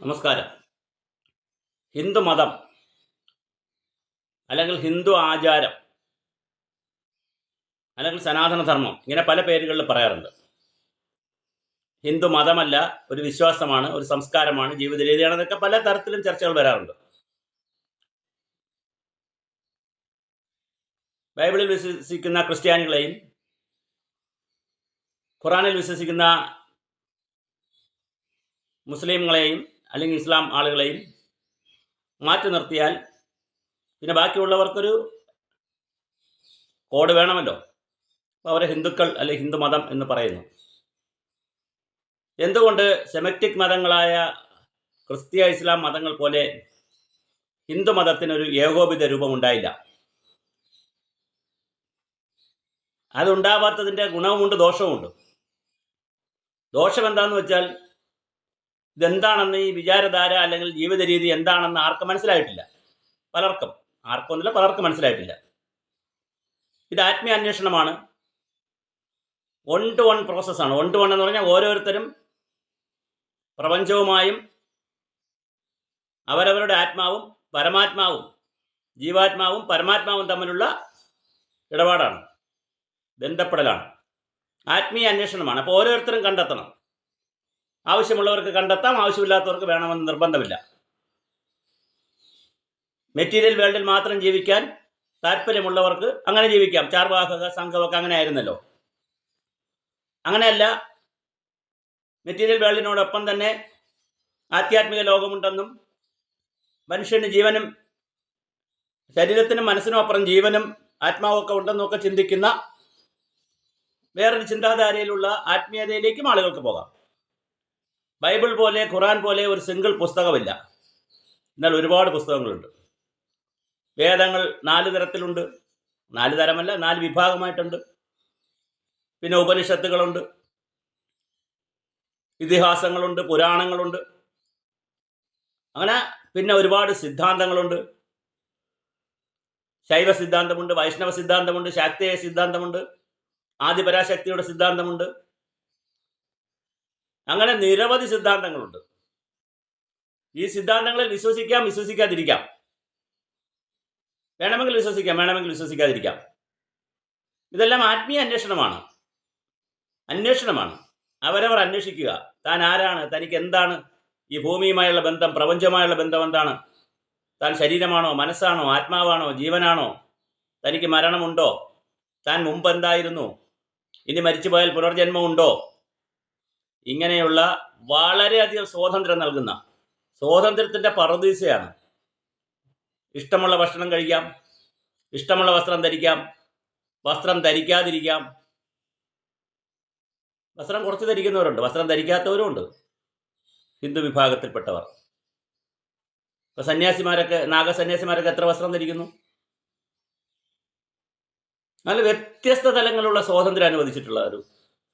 നമസ്കാരം. ഹിന്ദു മതം അല്ലെങ്കിൽ ഹിന്ദു ആചാരം അല്ലെങ്കിൽ സനാതന ധർമ്മം ഇങ്ങനെ പല പേരുകളിൽ പറയാറുണ്ട്. ഹിന്ദു മതമല്ല ഒരു വിശ്വാസമാണ് ഒരു സംസ്കാരമാണ് ജീവിത രീതിയാണെന്നൊക്കെ പല തരത്തിലും ചർച്ചകൾ വരാറുണ്ട്. ബൈബിളിൽ വിശ്വസിക്കുന്ന ക്രിസ്ത്യാനികളെയും ഖുറാനിൽ വിശ്വസിക്കുന്ന മുസ്ലിങ്ങളെയും അല്ലെങ്കിൽ ഇസ്ലാം ആളുകളെയും മാറ്റി നിർത്തിയാൽ പിന്നെ ബാക്കിയുള്ളവർക്കൊരു കോഡ് വേണമല്ലോ. അപ്പോൾ അവരെ ഹിന്ദുക്കൾ അല്ലെങ്കിൽ ഹിന്ദു മതം എന്ന് പറയുന്നു. എന്തുകൊണ്ട് സെമറ്റിക് മതങ്ങളായ ക്രിസ്തീയ ഇസ്ലാം മതങ്ങൾ പോലെ ഹിന്ദു മതത്തിനൊരു ഏകോപിത രൂപമുണ്ടായില്ല? അതുണ്ടാവാത്തതിന്റെ ഗുണവുമുണ്ട് ദോഷവുമുണ്ട്. ദോഷം എന്താണെന്ന് വെച്ചാൽ ഇതെന്താണെന്ന് ഈ വിചാരധാര അല്ലെങ്കിൽ ജീവിത രീതി എന്താണെന്ന് ആർക്കും മനസ്സിലായിട്ടില്ല. പലർക്കും. ആർക്കൊന്നുമില്ല പലർക്കും മനസ്സിലായിട്ടില്ല. ഇത് ആത്മീയ അന്വേഷണമാണ്. വൺ ടു വൺ പ്രോസസ്സാണ് വൺ ടു വൺ എന്ന് പറഞ്ഞാൽ ഓരോരുത്തരും പ്രപഞ്ചവുമായും അവരവരുടെ ആത്മാവും പരമാത്മാവും ജീവാത്മാവും പരമാത്മാവും തമ്മിലുള്ള ഇടപാടാണ്. ബന്ധപ്പെടലാണ്. ആത്മീയ അന്വേഷണമാണ്. അപ്പോൾ ഓരോരുത്തരും കണ്ടെത്തണം. ആവശ്യമുള്ളവർക്ക് കണ്ടെത്താം ആവശ്യമില്ലാത്തവർക്ക് വേണമെന്ന് നിർബന്ധമില്ല. മെറ്റീരിയൽ വേൾഡിൽ മാത്രം ജീവിക്കാൻ താല്പര്യമുള്ളവർക്ക് അങ്ങനെ ജീവിക്കാം. ചാർവാഹക സംഘമൊക്കെ അങ്ങനെ ആയിരുന്നല്ലോ അങ്ങനെയല്ല മെറ്റീരിയൽ വേൾഡിനോടൊപ്പം തന്നെ ആധ്യാത്മിക ലോകമുണ്ടെന്നും മനുഷ്യന് ജീവനും ശരീരത്തിനും മനസ്സിനും അപ്പുറം ജീവനും ആത്മാവൊക്കെ ഉണ്ടെന്നൊക്കെ ചിന്തിക്കുന്ന വേറൊരു ചിന്താധാരയിലുള്ള ആത്മീയതയിലേക്കും ആളുകൾക്ക് പോകാം. ബൈബിൾ പോലെ ഖുറാൻ പോലെ ഒരു സിംഗിൾ പുസ്തകമില്ല. എന്നാൽ ഒരുപാട് പുസ്തകങ്ങളുണ്ട്. വേദങ്ങൾ നാല് തരത്തിലുണ്ട്. നാല് തരമല്ല നാല് വിഭാഗമായിട്ടുണ്ട്. പിന്നെ ഉപനിഷത്തുകളുണ്ട്. ഇതിഹാസങ്ങളുണ്ട് പുരാണങ്ങളുണ്ട്. അങ്ങനെ പിന്നെ ഒരുപാട് സിദ്ധാന്തങ്ങളുണ്ട്. ശൈവ സിദ്ധാന്തമുണ്ട് വൈഷ്ണവ സിദ്ധാന്തമുണ്ട് ശാക്തേയ സിദ്ധാന്തമുണ്ട് ആദിപരാശക്തിയുടെ സിദ്ധാന്തമുണ്ട്. അങ്ങനെ നിരവധി സിദ്ധാന്തങ്ങളുണ്ട്. ഈ സിദ്ധാന്തങ്ങളിൽ വിശ്വസിക്കാം വിശ്വസിക്കാതിരിക്കാം. വേണമെങ്കിൽ വിശ്വസിക്കാം വേണമെങ്കിൽ വിശ്വസിക്കാതിരിക്കാം. ഇതെല്ലാം ആത്മീയ അന്വേഷണമാണ്. അന്വേഷണമാണ്. അവരവർ അന്വേഷിക്കുക. താൻ ആരാണ്? തനിക്ക് എന്താണ്? ഈ ഭൂമിയുമായുള്ള ബന്ധം പ്രപഞ്ചമായുള്ള ബന്ധം എന്താണ്? താൻ ശരീരമാണോ മനസ്സാണോ ആത്മാവാണോ ജീവനാണോ? തനിക്ക് മരണമുണ്ടോ? താൻ മുമ്പ് എന്തായിരുന്നു? ഇനി മരിച്ചുപോയാൽ പുനർജന്മമുണ്ടോ? ഇങ്ങനെയുള്ള വളരെയധികം സ്വാതന്ത്ര്യം നൽകുന്ന സ്വാതന്ത്ര്യത്തിന്റെ പറദീസയാണ്. ഇഷ്ടമുള്ള ഭക്ഷണം കഴിക്കാം ഇഷ്ടമുള്ള വസ്ത്രം ധരിക്കാം വസ്ത്രം ധരിക്കാതിരിക്കാം. വസ്ത്രം കുറച്ച് ധരിക്കുന്നവരുണ്ട് വസ്ത്രം ധരിക്കാത്തവരും ഉണ്ട്. ഹിന്ദു വിഭാഗത്തിൽപ്പെട്ടവർ. ഇപ്പൊ സന്യാസിമാരൊക്കെ നാഗസന്യാസിമാരൊക്കെ എത്ര വസ്ത്രം ധരിക്കുന്നു? നല്ല വ്യത്യസ്ത തലങ്ങളുള്ള സ്വാതന്ത്ര്യം അനുവദിച്ചിട്ടുള്ള ഒരു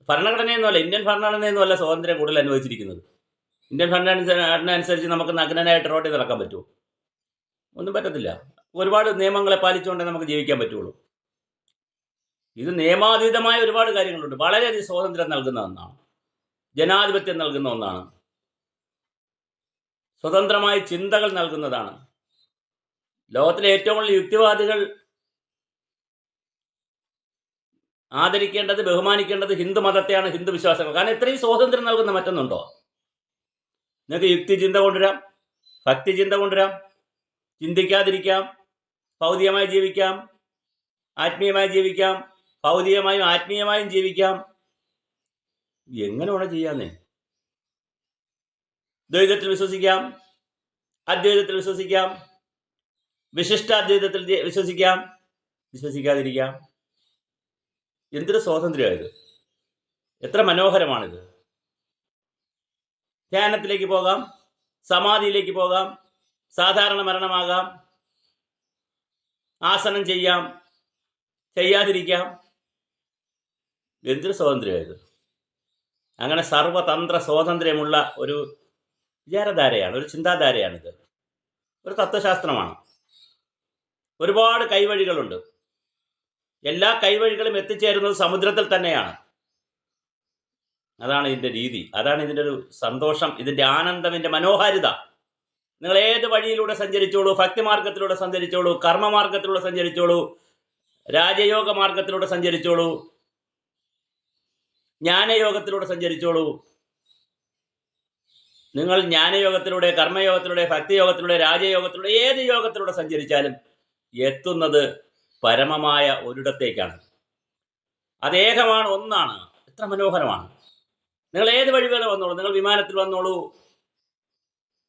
ഭരണഘടനയൊന്നുമല്ല ഇന്ത്യൻ ഭരണഘടനയൊന്നുമല്ല സ്വാതന്ത്ര്യം കൂടുതൽ അനുവദിച്ചിരിക്കുന്നത് ഇന്ത്യൻ ഭരണഘടന അനുസരിച്ച് നമുക്ക് നഗ്നനായിട്ട് റോട്ടിൽ നടക്കാൻ പറ്റുമോ? ഒന്നും പറ്റത്തില്ല. ഒരുപാട് നിയമങ്ങളെ പാലിച്ചുകൊണ്ടേ നമുക്ക് ജീവിക്കാൻ പറ്റുള്ളൂ. ഇത് നിയമാതീതമായ ഒരുപാട് കാര്യങ്ങളുണ്ട്. വളരെയധികം സ്വാതന്ത്ര്യം നൽകുന്ന ഒന്നാണ്. ജനാധിപത്യം നൽകുന്ന ഒന്നാണ്. സ്വതന്ത്രമായ ചിന്തകൾ നൽകുന്നതാണ്. ലോകത്തിലെ ഏറ്റവും കൂടുതൽ യുക്തിവാദികൾ ആദരിക്കേണ്ടത് ബഹുമാനിക്കേണ്ടത് ഹിന്ദു മതത്തെയാണ് ഹിന്ദു വിശ്വാസങ്ങൾ. കാരണം ഇത്രയും സ്വാതന്ത്ര്യം നൽകുന്ന മറ്റൊന്നുണ്ടോ? നിങ്ങൾക്ക് യുക്തി ചിന്ത കൊണ്ടുവരാം ഭക്തി ചിന്ത കൊണ്ടുവരാം ചിന്തിക്കാതിരിക്കാം ഭൗതികമായി ജീവിക്കാം ആത്മീയമായി ജീവിക്കാം ഭൗതികമായും ആത്മീയമായും ജീവിക്കാം. എങ്ങനെ വേണം ചെയ്യാന്നേ? ദ്വൈതത്തിൽ വിശ്വസിക്കാം അദ്വൈതത്തിൽ വിശ്വസിക്കാം വിശിഷ്ടാദ്വൈതത്തിൽ വിശ്വസിക്കാം വിശ്വസിക്കാതിരിക്കാം. എന്തൊരു സ്വാതന്ത്ര്യമായത്? എത്ര മനോഹരമാണിത്. ധ്യാനത്തിലേക്ക് പോകാം സമാധിയിലേക്ക് പോകാം സാധാരണ മരണമാകാം ആസനം ചെയ്യാം ചെയ്യാതിരിക്കാം. എന്തൊരു സ്വാതന്ത്ര്യമായത്. അങ്ങനെ സർവതന്ത്ര സ്വാതന്ത്ര്യമുള്ള ഒരു വിചാരധാരയാണ് ഒരു ചിന്താധാരയാണിത്. ഒരു തത്വശാസ്ത്രമാണ്. ഒരുപാട് കൈവഴികളുണ്ട്. എല്ലാ കൈവഴികളും എത്തിച്ചേരുന്നത് സമുദ്രത്തിൽ തന്നെയാണ്. അതാണ് ഇതിന്റെ രീതി. അതാണ് ഇതിന്റെ ഒരു സന്തോഷം ഇതിന്റെ ആനന്ദം മനോഹാരിത. നിങ്ങൾ ഏത് വഴിയിലൂടെ സഞ്ചരിച്ചോളൂ ഭക്തിമാർഗത്തിലൂടെ സഞ്ചരിച്ചോളൂ കർമ്മമാർഗത്തിലൂടെ സഞ്ചരിച്ചോളൂ രാജയോഗ മാർഗത്തിലൂടെ സഞ്ചരിച്ചോളൂ ജ്ഞാനയോഗത്തിലൂടെ സഞ്ചരിച്ചോളൂ. നിങ്ങൾ ജ്ഞാനയോഗത്തിലൂടെ കർമ്മയോഗത്തിലൂടെ ഭക്തിയോഗത്തിലൂടെ രാജയോഗത്തിലൂടെ ഏത് യോഗത്തിലൂടെ സഞ്ചരിച്ചാലും എത്തുന്നത് പരമമായ ഒരിടത്തേക്കാണ്. അതേകമാണ് ഒന്നാണ്. എത്ര മനോഹരമാണ്. നിങ്ങൾ ഏത് വഴി വന്നോളൂ. നിങ്ങൾ വിമാനത്തിൽ വന്നോളൂ.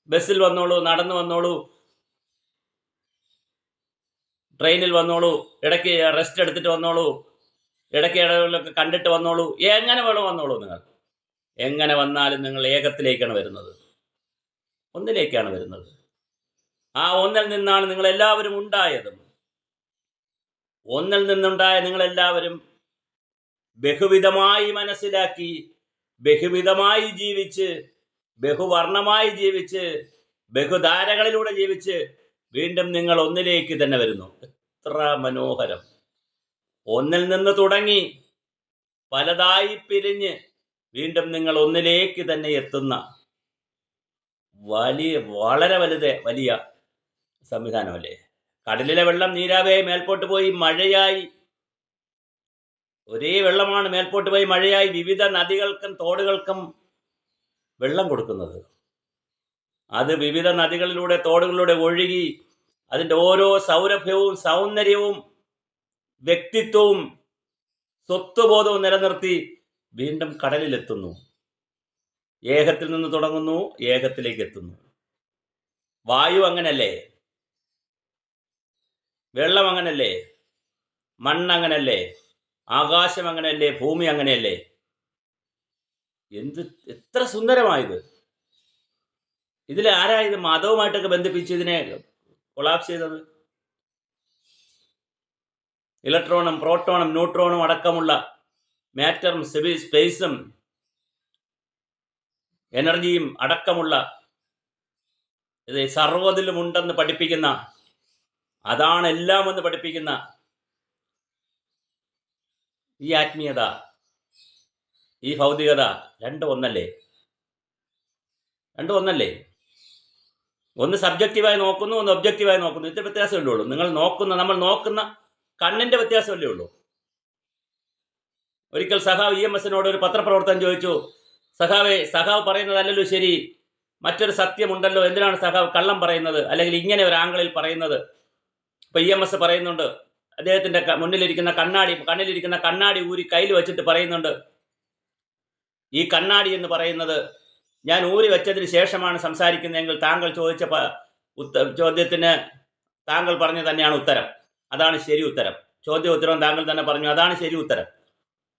ബസ്സിൽ വന്നോളൂ. നടന്നു വന്നോളൂ. ട്രെയിനിൽ വന്നോളൂ. ഇടയ്ക്ക് റെസ്റ്റ് എടുത്തിട്ട് വന്നോളൂ. ഇടയ്ക്ക് ഇടകളിലൊക്കെ കണ്ടിട്ട് വന്നോളൂ. എങ്ങനെ വേണോ വന്നോളൂ നിങ്ങൾ. എങ്ങനെ വന്നാലും നിങ്ങൾ ഏകത്തിലേക്കാണ് വരുന്നത്. ഒന്നിലേക്കാണ് വരുന്നത്. ആ ഒന്നിൽ നിന്നാണ് നിങ്ങൾ എല്ലാവരും ഉണ്ടായതും. ഒന്നിൽ നിന്നുണ്ടായ നിങ്ങളെല്ലാവരും ബഹുവിധമായി മനസ്സിലാക്കി ബഹുവിധമായി ജീവിച്ച് ബഹുവർണമായി ജീവിച്ച് ബഹുധാരകളിലൂടെ ജീവിച്ച് വീണ്ടും നിങ്ങൾ ഒന്നിലേക്ക് തന്നെ വരുന്നു. എത്ര മനോഹരം. ഒന്നിൽ നിന്ന് തുടങ്ങി പലതായി പിരിഞ്ഞ് വീണ്ടും നിങ്ങൾ ഒന്നിലേക്ക് തന്നെ എത്തുന്ന വലിയ വളരെ വലുത് വലിയ സംവിധാനമല്ലേ? കടലിലെ വെള്ളം നീരാവിയായി മേൽപോട്ട് പോയി മഴയായി. ഒരേ വെള്ളമാണ് മേൽപോട്ട് പോയി മഴയായി. വിവിധ നദികൾക്കും തോടുകൾക്കും വെള്ളം കൊടുക്കുന്നത്. അത് വിവിധ നദികളിലൂടെ തോടുകളിലൂടെ ഒഴുകി അതിന്റെ ഓരോ സൗരഭ്യവും സൗന്ദര്യവും വ്യക്തിത്വവും സ്വത്വബോധവും നിലനിർത്തി വീണ്ടും കടലിലെത്തുന്നു. ഏകത്തിൽ നിന്ന് തുടങ്ങുന്നു ഏകത്തിലേക്ക് എത്തുന്നു. വായു അങ്ങനല്ലേ? വെള്ളം അങ്ങനല്ലേ? മണ്ണ് അങ്ങനല്ലേ? ആകാശം അങ്ങനെയല്ലേ ഭൂമി അങ്ങനെയല്ലേ? എന്ത് എത്ര സുന്ദരമായത്. ഇതിൽ ആരാ ഇത് മതവുമായിട്ടൊക്കെ ബന്ധിപ്പിച്ച് ഇതിനെ കൊളാപ്സ് ചെയ്തത്? ഇലക്ട്രോണും പ്രോട്ടോണും ന്യൂട്രോണും അടക്കമുള്ള മാറ്ററും സെബി സ്പേസും എനർജിയും അടക്കമുള്ള ഇത് സർവതിലും ഉണ്ടെന്ന് പഠിപ്പിക്കുന്ന അതാണ് എല്ലാം എന്ന് പഠിപ്പിക്കുന്ന ഈ ആത്മീയത ഈ ഭൗതികത രണ്ടും ഒന്നല്ലേ? രണ്ടും ഒന്നല്ലേ? ഒന്ന് സബ്ജക്റ്റീവായി നോക്കുന്നു ഒന്ന് ഒബ്ജക്റ്റീവായി നോക്കുന്നു. ഇത്ര വ്യത്യാസമല്ലേ ഉള്ളൂ. നിങ്ങൾ നോക്കുന്ന നമ്മൾ നോക്കുന്ന കണ്ണിന്റെ വ്യത്യാസമല്ലേ ഉള്ളൂ. ഒരിക്കൽ സഹാവ് ഇ എം എസിനോട് ഒരു പത്രപ്രവർത്തനം ചോദിച്ചു സഖാവെ സഹാവ് പറയുന്നതല്ലല്ലോ ശരി. മറ്റൊരു സത്യമുണ്ടല്ലോ. എന്തിനാണ് സഹാവ് കള്ളം പറയുന്നത്? അല്ലെങ്കിൽ ഇങ്ങനെ ഒരു ആംഗിളിൽ പറയുന്നത്? ഇപ്പൊ ഇ എം എസ് പറയുന്നുണ്ട്. അദ്ദേഹത്തിന്റെ മുന്നിലിരിക്കുന്ന കണ്ണാടി കണ്ണിലിരിക്കുന്ന കണ്ണാടി ഊരി കയ്യിൽ വെച്ചിട്ട് പറയുന്നുണ്ട്. ഈ കണ്ണാടി എന്ന് പറയുന്നത് ഞാൻ ഊരി വെച്ചതിന് ശേഷമാണ് സംസാരിക്കുന്നതെങ്കിൽ താങ്കൾ ചോദിച്ച ചോദ്യത്തിന് താങ്കൾ പറഞ്ഞു തന്നെയാണ് ഉത്തരം. അതാണ് ശരി ഉത്തരം. ചോദ്യ ഉത്തരവും താങ്കൾ തന്നെ പറഞ്ഞു. അതാണ് ശരി ഉത്തരം.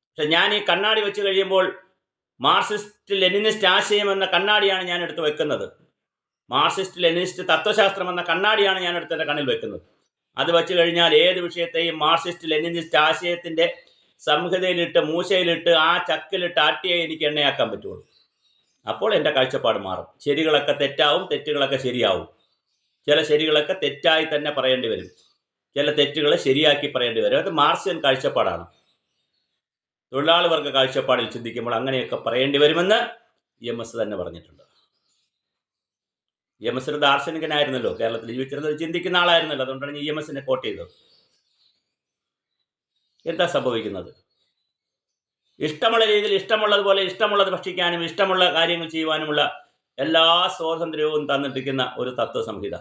പക്ഷെ ഞാൻ ഈ കണ്ണാടി വെച്ച് കഴിയുമ്പോൾ മാർസിസ്റ്റ് ലെനിനിസ്റ്റ് ആശയം എന്ന കണ്ണാടിയാണ് ഞാൻ എടുത്ത് വെക്കുന്നത്. മാർസിസ്റ്റ് ലെനിനിസ്റ്റ് തത്വശാസ്ത്രം എന്ന കണ്ണാടിയാണ് ഞാൻ എടുത്ത് എന്റെ കണ്ണിൽ വെക്കുന്നത്. അത് വെച്ച് കഴിഞ്ഞാൽ ഏത് വിഷയത്തെയും മാർക്സിസ്റ്റ് ലെനിനിസ്റ്റ് ആശയത്തിന്റെ സംഹിതയിലിട്ട് മൂശയിലിട്ട് ആ ചക്കിലിട്ട് ആട്ടിയെ എനിക്ക് എണ്ണയാക്കാൻ പറ്റുള്ളൂ. അപ്പോൾ എന്റെ കാഴ്ചപ്പാട് മാറും. ശരികളൊക്കെ തെറ്റാവും തെറ്റുകളൊക്കെ ശരിയാവും. ചില ശരികളൊക്കെ തെറ്റായി തന്നെ പറയേണ്ടി വരും. ചില തെറ്റുകൾ ശരിയാക്കി പറയേണ്ടി വരും. അത് മാർക്സിയൻ കാഴ്ചപ്പാടാണ്. തൊഴിലാളി വർഗ കാഴ്ചപ്പാടിൽ ചിന്തിക്കുമ്പോൾ അങ്ങനെയൊക്കെ പറയേണ്ടി വരുമെന്ന് ഇ എം എസ് തന്നെ പറഞ്ഞിട്ടുണ്ട്. ഇ എം എസ് ഒരു ദാർശനികനായിരുന്നല്ലോ കേരളത്തിൽ ജീവിച്ചിരുന്നത് ചിന്തിക്കുന്ന ആളായിരുന്നല്ലോ. അതുകൊണ്ടാണ് ഇ എം എസിനെ കോട്ട് ചെയ്തത്. എന്താ സംഭവിക്കുന്നത്? ഇഷ്ടമുള്ള രീതിയിൽ ഇഷ്ടമുള്ളതുപോലെ ഇഷ്ടമുള്ളത് ഭക്ഷിക്കാനും ഇഷ്ടമുള്ള കാര്യങ്ങൾ ചെയ്യുവാനുമുള്ള എല്ലാ സ്വാതന്ത്ര്യവും തന്നിട്ടിരിക്കുന്ന ഒരു തത്വസംഹിത.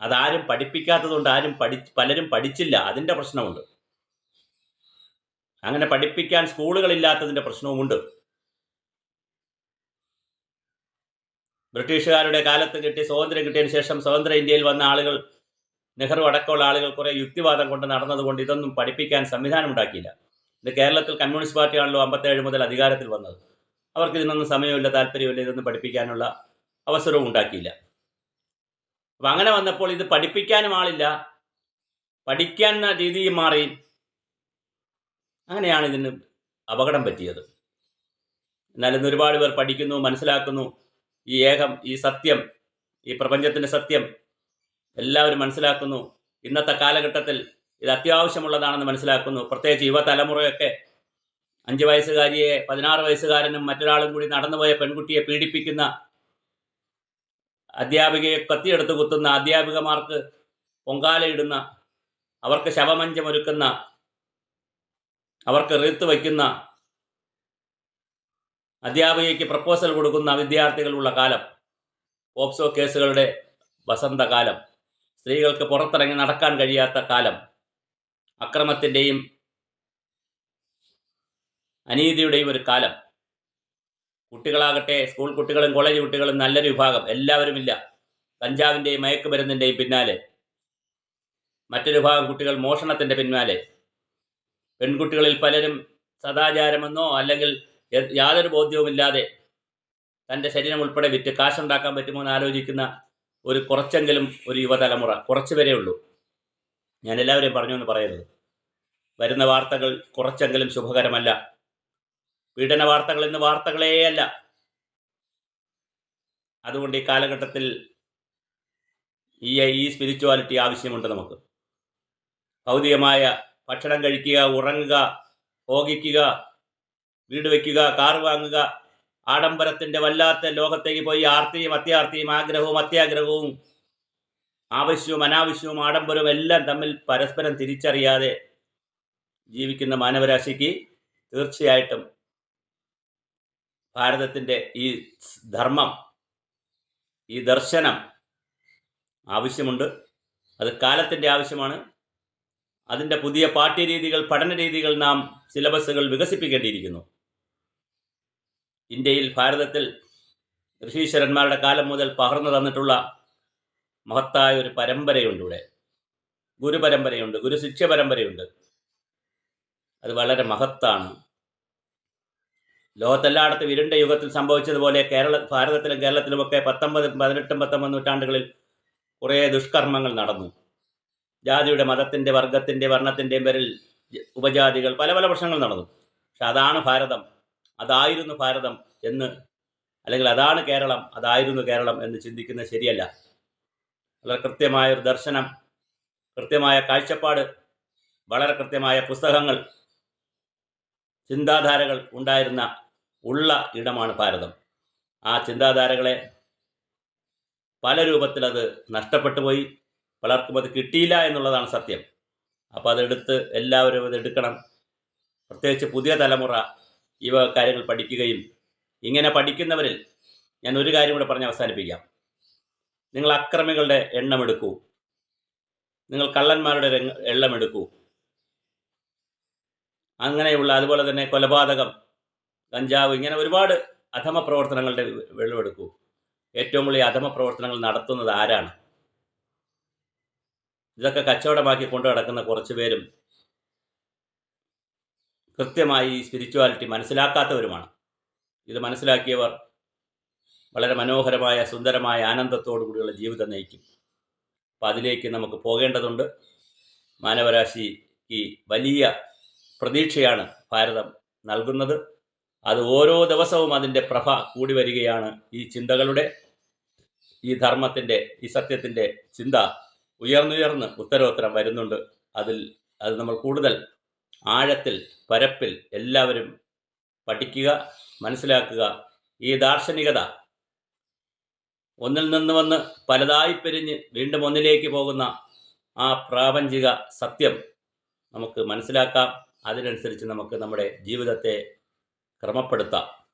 അതാരും പഠിപ്പിക്കാത്തതുകൊണ്ട് ആരും പഠി പലരും പഠിച്ചില്ല. അതിന്റെ പ്രശ്നമുണ്ട്. അങ്ങനെ പഠിപ്പിക്കാൻ സ്കൂളുകളില്ലാത്തതിന്റെ പ്രശ്നവുമുണ്ട്. ബ്രിട്ടീഷുകാരുടെ കാലത്ത് കിട്ടിയ സ്വാതന്ത്ര്യം കിട്ടിയതിന് ശേഷം സ്വതന്ത്ര ഇന്ത്യയിൽ വന്ന ആളുകൾ നെഹ്റു അടക്കമുള്ള ആളുകൾ കുറേ യുക്തിവാദം കൊണ്ട് നടന്നതുകൊണ്ട് ഇതൊന്നും പഠിപ്പിക്കാൻ സംവിധാനം ഉണ്ടാക്കിയില്ല ഇത് കേരളത്തിൽ കമ്മ്യൂണിസ്റ്റ് പാർട്ടിയാണല്ലോ അമ്പത്തേഴ് മുതൽ അധികാരത്തിൽ വന്നത്. അവർക്ക് ഇതിനൊന്നും സമയമില്ല താല്പര്യമില്ല ഇതൊന്നും പഠിപ്പിക്കാനുള്ള അവസരവും ഉണ്ടാക്കിയില്ല. അപ്പം അങ്ങനെ വന്നപ്പോൾ ഇത് പഠിപ്പിക്കാനും ആളില്ല. പഠിക്കാൻ രീതിയും മാറി അങ്ങനെയാണ് ഇതിന് അപകടം പറ്റിയത്. എന്നാൽ ഒരുപാട് പേർ പഠിക്കുന്നു മനസ്സിലാക്കുന്നു. ഈ ഏകം ഈ സത്യം ഈ പ്രപഞ്ചത്തിന്റെ സത്യം എല്ലാവരും മനസ്സിലാക്കുന്നു. ഇന്നത്തെ കാലഘട്ടത്തിൽ ഇത് അത്യാവശ്യമുള്ളതാണെന്ന് മനസ്സിലാക്കുന്നു. പ്രത്യേകിച്ച് യുവതലമുറയൊക്കെ അഞ്ച് വയസ്സുകാരിയെ പതിനാറ് വയസ്സുകാരനും മറ്റൊരാളും കൂടി നടന്നുപോയ പെൺകുട്ടിയെ പീഡിപ്പിക്കുന്ന അധ്യാപികയെ കത്തിയെടുത്ത് കുത്തുന്ന അധ്യാപികമാർക്ക് പൊങ്കാലയിടുന്ന അവർക്ക് ശവമഞ്ചമൊരുക്കുന്ന അവർക്ക് റീത്ത് വയ്ക്കുന്ന അധ്യാപികയ്ക്ക് പ്രപ്പോസൽ കൊടുക്കുന്ന വിദ്യാർത്ഥികളുള്ള കാലം പോക്സോ കേസുകളുടെ വസന്തകാലം സ്ത്രീകൾക്ക് പുറത്തിറങ്ങി നടക്കാൻ കഴിയാത്ത കാലം അക്രമത്തിന്റെയും അനീതിയുടെയും ഒരു കാലം. കുട്ടികളാകട്ടെ സ്കൂൾ കുട്ടികളും കോളേജ് കുട്ടികളും നല്ലൊരു വിഭാഗം എല്ലാവരുമില്ല കഞ്ചാവിന്റെയും മയക്കുമരുന്നിന്റെയും പിന്നാലെ. മറ്റൊരു ഭാഗം കുട്ടികൾ മോഷണത്തിന്റെ പിന്നാലെ. പെൺകുട്ടികളിൽ പലരും സദാചാരമെന്നോ അല്ലെങ്കിൽ യാതൊരു ബോധ്യവുമില്ലാതെ തന്റെ ശരീരം ഉൾപ്പെടെ വിറ്റ് കാശുണ്ടാക്കാൻ പറ്റുമോ എന്ന് ആലോചിക്കുന്ന ഒരു കുറച്ചെങ്കിലും ഒരു യുവതലമുറ കുറച്ച് വരെ ഉള്ളൂ. ഞാൻ എല്ലാവരെയും പറഞ്ഞു എന്ന് പറയരുത്. വരുന്ന വാർത്തകൾ കുറച്ചെങ്കിലും ശുഭകരമല്ല. പീഡന വാർത്തകൾ ഇന്ന് വാർത്തകളേ അല്ല. അതുകൊണ്ട് ഈ കാലഘട്ടത്തിൽ ഈ ഈ സ്പിരിച്വാലിറ്റി ആവശ്യമുണ്ട് നമുക്ക്. ഭൗതികമായ ഭക്ഷണം കഴിക്കുക ഉറങ്ങുക ഭോഗിക്കുക വീട് വെക്കുക കാർ വാങ്ങുക. ആഡംബരത്തിന്റെ വല്ലാത്ത ലോകത്തേക്ക് പോയി ആർത്തിയും അത്യാർത്തിയും ആഗ്രഹവും അത്യാഗ്രഹവും ആവശ്യവും അനാവശ്യവും ആഡംബരവും എല്ലാം തമ്മിൽ പരസ്പരം തിരിച്ചറിയാതെ ജീവിക്കുന്ന മാനവരാശിക്ക് തീർച്ചയായിട്ടും ഭാരതത്തിന്റെ ഈ ധർമ്മം ഈ ദർശനം ആവശ്യമുണ്ട്. അത് കാലത്തിന്റെ ആവശ്യമാണ്. അതിന്റെ പുതിയ പാഠ്യരീതികൾ പഠന രീതികൾ നാം സിലബസുകൾ വികസിപ്പിക്കേണ്ടിയിരിക്കുന്നു. ഇന്ത്യയിൽ ഭാരതത്തിൽ ഋഷീശ്വരന്മാരുടെ കാലം മുതൽ പകർന്നു തന്നിട്ടുള്ള മഹത്തായ ഒരു പരമ്പരയുണ്ട് ഇവിടെ ഗുരുപരമ്പരയുണ്ട് ഗുരുശിക്ഷ പരമ്പരയുണ്ട്. അത് വളരെ മഹത്താണ്. ലോകത്തെല്ലായിടത്തും ഇരുണ്ട യുഗത്തിൽ സംഭവിച്ചതുപോലെ കേരള ഭാരതത്തിലും കേരളത്തിലുമൊക്കെ പത്തൊമ്പത് പതിനെട്ടും പത്തൊമ്പത് നൂറ്റാണ്ടുകളിൽ കുറേ ദുഷ്കർമ്മങ്ങൾ നടന്നു. ജാതിയുടെ മതത്തിന്റെ വർഗത്തിന്റെ വർണത്തിന്റെയും പേരിൽ ഉപജാതികൾ പല പല പ്രശ്നങ്ങൾ നടന്നു. പക്ഷെ അതാണ് ഭാരതം. അതായിരുന്നു ഭാരതം എന്ന്. അല്ലെങ്കിൽ അതാണ് കേരളം അതായിരുന്നു കേരളം എന്ന് ചിന്തിക്കുന്നത് ശരിയല്ല. വളരെ കൃത്യമായ ഒരു ദർശനം കൃത്യമായ കാഴ്ചപ്പാട് വളരെ കൃത്യമായ പുസ്തകങ്ങൾ ചിന്താധാരകൾ ഉണ്ടായിരുന്ന ഉള്ള ഇടമാണ് ഭാരതം. ആ ചിന്താധാരകളെ പല രൂപത്തിൽ അത് നഷ്ടപ്പെട്ടു പോയി. പലർക്കും അത് കിട്ടിയില്ല എന്നുള്ളതാണ് സത്യം. അപ്പോൾ അതെടുത്ത് എല്ലാവരും അത് എടുക്കണം. പ്രത്യേകിച്ച് പുതിയ തലമുറ ഈ വക കാര്യങ്ങൾ പഠിക്കുകയും ഇങ്ങനെ പഠിക്കുന്നവരിൽ ഞാൻ ഒരു കാര്യം കൂടെ പറഞ്ഞ് അവസാനിപ്പിക്കാം. നിങ്ങൾ അക്രമികളുടെ എണ്ണം എടുക്കൂ. നിങ്ങൾ കള്ളന്മാരുടെ രംഗ- എണ്ണം എടുക്കൂ. അങ്ങനെയുള്ള അതുപോലെ തന്നെ കൊലപാതകം കഞ്ചാവ് ഇങ്ങനെ ഒരുപാട് അധമ പ്രവർത്തനങ്ങളുടെ വെള്ളമെടുക്കൂ ഏറ്റവും കൂടുതൽ അധമ പ്രവർത്തനങ്ങൾ നടത്തുന്നത് ആരാണ്? ഇതൊക്കെ കച്ചവടമാക്കി കൊണ്ടു നടക്കുന്ന കുറച്ച് പേരും കൃത്യമായി സ്പിരിച്വാലിറ്റി മനസ്സിലാക്കാത്തവരുമാണ്. ഇത് മനസ്സിലാക്കിയവർ വളരെ മനോഹരമായ സുന്ദരമായ ആനന്ദത്തോടു കൂടിയുള്ള ജീവിതം നയിക്കും. അപ്പം അതിലേക്ക് നമുക്ക് പോകേണ്ടതുണ്ട്. മാനവരാശിക്ക് വലിയ പ്രതീക്ഷയാണ് ഭാരതം നൽകുന്നത്. അത് ഓരോ ദിവസവും അതിന്റെ പ്രഭ കൂടി വരികയാണ് ഈ ചിന്തകളുടെ ഈ ധർമ്മത്തിന്റെ ഈ സത്യത്തിന്റെ ചിന്ത ഉയർന്നുയർന്ന് ഉത്തരോത്തരം വരുന്നുണ്ട്. അതിൽ അത് നമ്മൾ കൂടുതൽ ആഴത്തിൽ പരപ്പിൽ എല്ലാവരും പഠിക്കുക മനസ്സിലാക്കുക. ഈ ദാർശനികത ഒന്നിൽ നിന്ന് വന്ന് പലതായി പിരിഞ്ഞ് വീണ്ടും ഒന്നിലേക്ക് പോകുന്ന ആ പ്രാപഞ്ചിക സത്യം നമുക്ക് മനസ്സിലാക്കാം. അതിനനുസരിച്ച് നമുക്ക് നമ്മുടെ ജീവിതത്തെ ക്രമപ്പെടുത്താം.